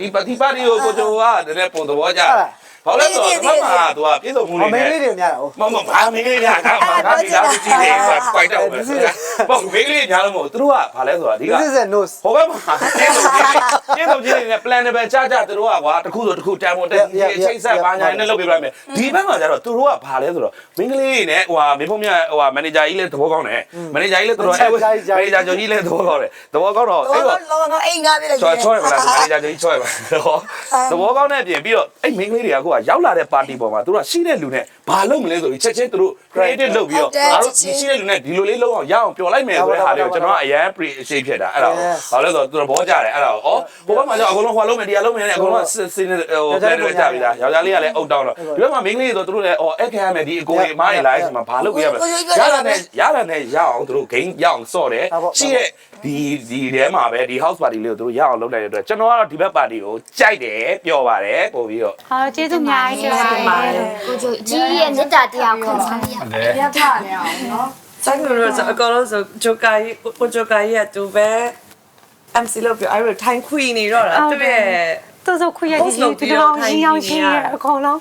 ဒီပတိပါတီကိုကိုကျော်ကတည်းကပုံသဘောကျ ဘာလဲဆိုတော့ဒီမှာသူကပြည့်စုံမှုဟောတွေမင်းနဲ့လေးတွေများတာဟုတ်မမဘာမင်းကလေးညာငါငါဒီလားကြည့်နေကွာကြိုက်တော့ပဲပေါ့မင်းကလေးညာလို့မဟုတ်သူတို့ကဘာလဲဆိုတာဒီက this is a nose ဟိုဘက်မှာကျင်းဆုံးကျင်းဆုံးချင်းနဲ့ plan တွေပဲကြားကြသူတို့ကကွာတစ်ခုဆိုတစ်ခုတန်ဖို့တက်ချိတ်ဆက်ဘာညာနဲ့လုပ်ပြလိုက်မယ်ဒီဘက်မှာကျတော့သူတို့ကဘာလဲဆိုတော့မင်းကလေးနဲ့ဟိုဟာမင်းဖုံးမြဟိုဟာမန်နေဂျာကြီးလည်းသဘောကောင်းတယ်မန်နေဂျာကြီးလည်းတော်တော်အဲ့မန်နေဂျာကျော်ကြီးလည်းသဘောကောင်းတယ်သဘောကောင်းတော့အဲ့လောတော့လောကအိမ်ငါပြလိုက်ချောချောရမလားမန်နေဂျာကြီးချောရမလားဟောသဘောကောင်းတဲ့ပြင်ပြီးတော့အဲ့မင်းကလေးတွေကအခုကရောက်လာတဲ့ပါတီပေါ်မှာသူတို့ကရှိတဲ့လူနဲ့ဘာလုပ်မလဲဆိုပြီးချက်ချင်းသူတို့ creative လုပ်ပြီးတော့ငါတို့ဒီရှိတဲ့လူနဲ့ဒီလိုလေးလုပ်အောင်ရအောင်ပျော်လိုက်မယ်ဆိုတဲ့ဟာတွေကိုကျွန်တော်ကအရန် appreciate ဖြစ်တာအဲ့ဒါကိုဘာလို့လဲဆိုတော့သူတို့ဘောကြတယ်အဲ့ဒါကိုဩဟိုဘက်မှာကျအကုန်လုံးဟွာလုပ်မယ်ဒီဟာလုပ်မယ်နဲ့အကုန်လုံးစင်းနေဟိုပဲတွေကြပြီလားယောက်ျားလေးကလည်းအုတ်တောင်းတော့ဒီဘက်မှာမိန်းကလေးတွေဆိုသူတို့လည်းဩအဲ့ခဲရမယ်ဒီအကုန်ကြီးမားနေလာရဲ့ဆိုမှဘာလုပ်ရမလဲရတာနဲ့ရတာနဲ့ရအောင်သူတို့ game ရအောင်စော့တယ်ရှိတဲ့ဒီဒီထဲမှာပဲဒီ house party လေးကိုသူတို့ရအောင်လုပ်နိုင်တဲ့အတွက်ကျွန်တော်ကတော့ဒီဘက် party ကိုကြိုက်တယ်ပျော်ပါတယ်ပို့ပြီးတော့ဟာကျေးဇူးအများကြီးကျေးဇူးတင်ပါတယ်ကိုကျိုးကြီးရဲ့မေတ္တာတရားကိုခံစားရပါတယ်ရပါနေအောင်နော်ဆိုင်မျိုးတော့အကောင်လုံးဆိုဂျိုကာကြီးကိုဂျိုကာကြီးကသူပဲ MC လို့ပြောအဲ့လို time queen နေတော့တာသူ့ရဲ့တော်တော်ခွေရည်ကြီးတော်တော်ရင်းအောင်ရှင်းရအကောင်လုံး